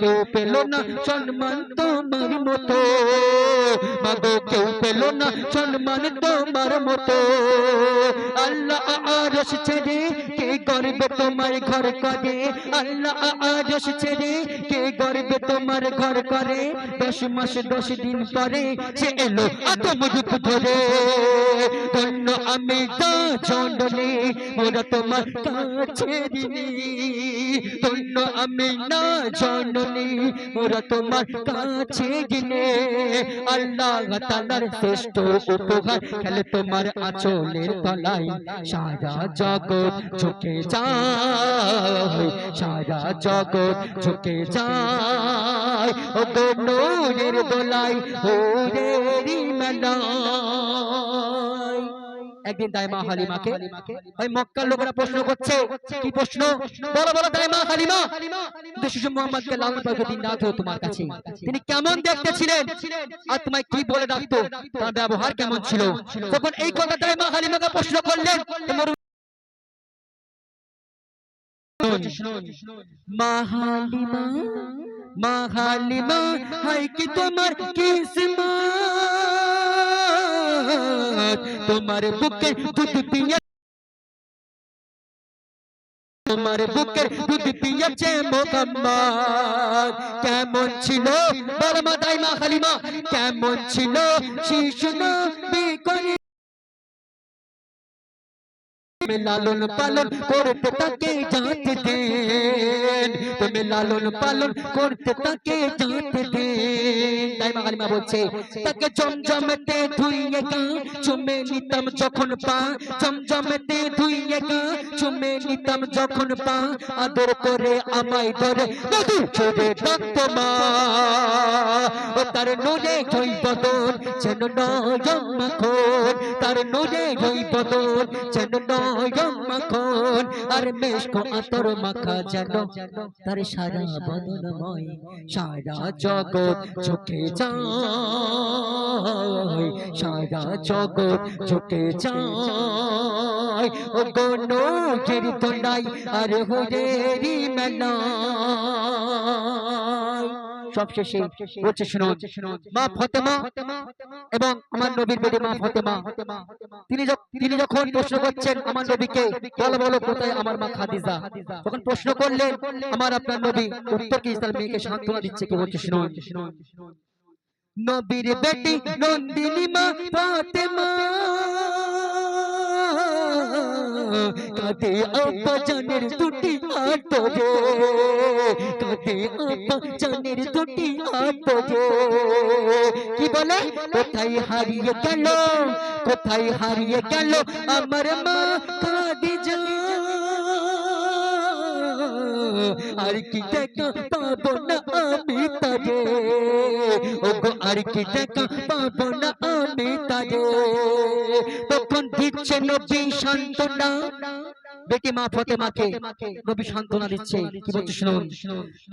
কেউ পেল না সম্মান তোমার মতো। মাগো, কেউ পেল না সম্মান তোমার মতো। আল্লাহ আরশ ছেড়ে কে গর্বে তোমার ঘর করে? আল্লাহ আরশ ছেড়ে কে গর্বে তোমার ঘর করে? দশ মাস, দশ দিন পরে সে এলো আতম রূপ ধরে। ধন্য আমি তা জন্ডলে ওরা তোমার কাছে ধন্য আমি না জননী ওরা তোমার কাছে গিনে। আল্লাহ তালার শ্রেষ্ঠ উপহার খেলে তোমার আচলের তলায় সারা জগৎ ঝুঁকে যায়, সারা জগৎ ঝুঁকে যায়। ও গো নূরের দোলাই ওরেরি মেলায় একদিন দাইমা হালিমাকে ওই মক্কার লোকেরা প্রশ্ন করছে কি প্রশ্ন? বলো বলো দাইমা হালিমা। শিশু মোহাম্মদকে লালন পাইকে দিন রাত হতো তোমার কাছে। তিনি কেমন দেখতে ছিলেন? আর তোমায় কি বলে ডাকতো? তার ব্যবহার কেমন ছিল? তখন এই কথা দাইমা হালিমাকে প্রশ্ন করলেন মরু- মা হালিমা মা হালিমা হাই কি তোমার কিসমত তোমার বুকে দুধ পিয়া তোমার বুকের দুধ পিয়াছে মোহাম্মদ। কেমন ছিল? বলমা দাইমা হালিমা কেমন ছিল? শিশু নবী করে লালন পালন করতে তাকে জানতে দেন তুমি লালন পালন করতে তাকে জানতে দেন তাই মাগালিমা বলছে তাকে জমজমতে ধুইয়ে গা চুমে নিতাম যখন পা। জমজমতে ধুইয়ে গা চুমে নিতাম যখন পা। আদর করে আমায় ধরে নদী ছেড়ে ডাকত মা। ও তার নুরে হই বদন যেন নয়ন মাখন। তার নুরে হই বদন যেন নয়ন মাখন। আর মেশকো আতর মাখা যেন তার সারা বদনময় সারা জগৎ চোখে যায়, সারা জগৎ চোখে যায়। ও গনো গির তোলাই আর হুরেরি মেলায়। সবশেষে বলছে, শুনুন, মা ফতেমা এবং আমার তিনি যখন প্রশ্ন করছেন আমার নবীকে আমার মা খাদিজা? প্রশ্ন করলেন, আমার আপনার নবী উত্তর কি তার মেয়েকে সান্ত্বনা দিচ্ছে কি? বলছে, শুনুন নবীর বেটি নন্দিনী মা ফাতেমা। কাঁদে আপা জানের দুটি হাত রে। কাঁদে আপা জানের দুটি হাত রে। কি বলে? কোথায় হারিয়ে গেল? কোথায় হারিয়ে গেল? আমার মা খাদিজা আর কি দেখা পাবো না আমি তারে ওগো আর কি দেখা পাবো না আমি তারে তখন দিচ্ছে নবী সান্ত্বনা বেটি মা ফতেমাকে নবী সান্ত্বনা দিচ্ছে। কি বলছে শুনুন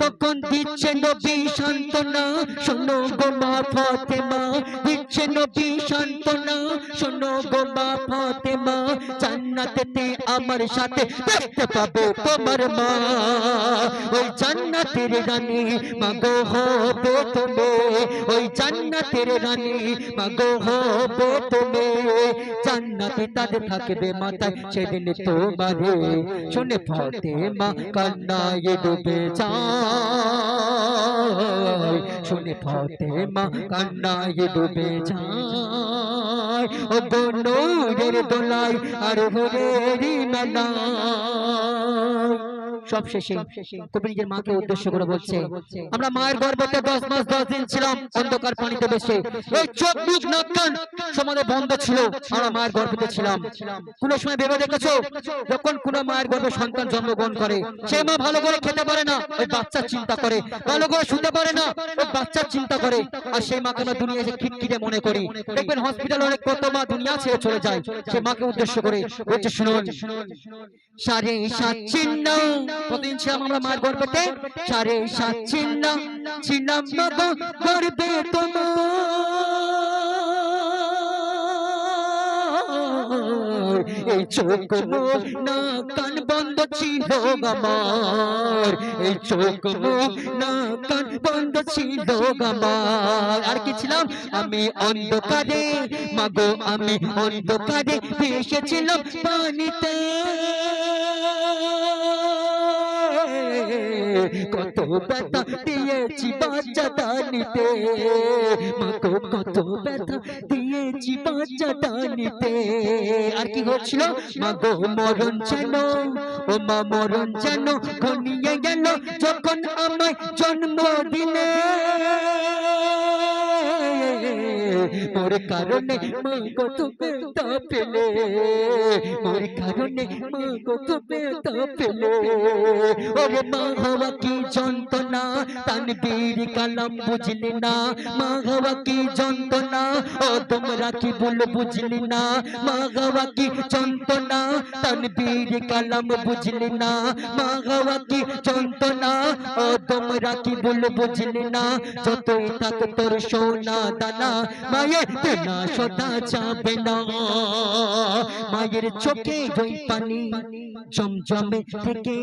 তখন দিচ্ছে নবী সান্ত্বনা। শোনো গো মা ফতেমা দিচ্ছে নবী সান্ত্বনা। শোনো গো মা ফতেমা জান্নাতেতে আমার সাথে দেখতে পাবো তোমার মা। ওই জান্নাতের রানী মাগো হবে তুমি। ওই জান্নাতের রানী মাগো হবে তুমি। জান্নাতে তাদের থাকবে মাথায় সেদিন তোমারে শুনে ফতে মা কান্নায় ডুবে যায় শুনে ফতে মা কান্নায় ডুবে যায় ও গনুরের দোলায় আর হরেরি মেলায় সব শেষে। কবি নিজের মাকে উদ্দেশ্য করে বলছে আমরা মায়ের গর্ভতে দশ মাস দশ দিন ছিলাম অন্ধকার পানিতে বেশে এই চোখ মুখ নাক কান সমাজে বন্ধ ছিল আমরা মায়ের গর্ভতে ছিলাম। কোন সময় ভেবে দেখেছ যখন কোন মায়ের গর্ভে সন্তান জন্মগ্রহণ করে সে মা ভালো করে খেতে পারে না ওই বাচ্চার চিন্তা করে ভালো করে শুতে পারে না ওই বাচ্চার চিন্তা করে। আর সেই মাকে আমরা দুনিয়া এসে খিটখিটে মনে করি। দেখবেন হসপিটাল অনেক কত মা দুনিয়া ছেড়ে চলে যায়। সে মাকে উদ্দেশ্য করে বলছে শুনুন সারে সাত চিহ্ন ছিলাম আমরা মার গর্ভেতে সারে সাত চিহ্ন ছিলাম গর্বে তোমার। এই চোখ মুখ না কান বন্ধ ছিল আমার। এই চোখ মুখ না কান বন্ধ ছিল আমার। আর কি ছিলাম? আমি অন্ধকারে মাগো আমি অন্ধকারে ভেসেছিলাম পানিতে। কত ব্যথা, দিয়েছি বাচ্চা টানিতে মাকে কত ব্যথা, দিয়েছি বাচ্চা টানিতে আর কি হচ্ছিল? মাগো মরণ যেন, ও মা মরণ যেন ঘনিয়ে গেল, যখন আমায় জন্ম দিলে মোর কারণে মা কত ব্যথা পেলে মোর কারণে মা কত ব্যথা পেলে ওরে মা হওয়া কি যন্ত্রণা, তানবীর কালাম বুঝলি না? মা হওয়া কি যন্ত্রণা, ও তোমরা কি বল বুঝলি না? মা হওয়া কি যন্ত্রণা, তানবীর কালাম বুঝলি না? মা হওয়া কি যন্ত্রণা, ও তোমরা কি বল বুঝলি না? যতই থাক তোর সোনা দানা, মায়ের দেনা সদা যাবে না। মায়ের চোখে ওই পানি জমজমে থেকে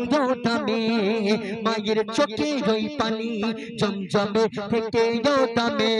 দামে মায়ের চোখে ওই পানি জমজমে থেকে দামে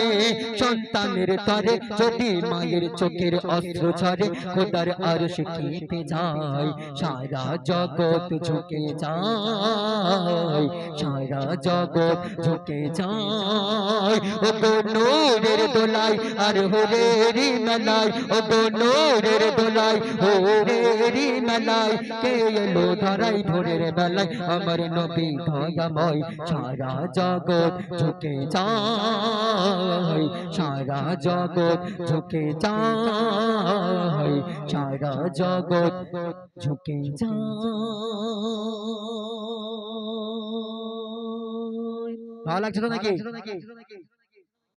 সন্তানের তরে যদি মায়ের চোখের অস্ত্র ঝরে, খোদার আর কেঁপে যায়, সারা জগৎ ঝুঁকে যায়, সারা জগৎ ঝুঁকে যায়। ও নূরের দোলাই আর হোরেরি মেলাই ও গো নূরের দোলাই হোরেরি মেলাই কে এলো ধরাই ভোরের বেলায় আমার নবী দয়াময় সারা জগৎ ঝুঁকে যায় সারা জগৎ ঝুঁকে যায় সারা জগৎ ঝুঁকে যায় ভালো লাগছে তো নাকি?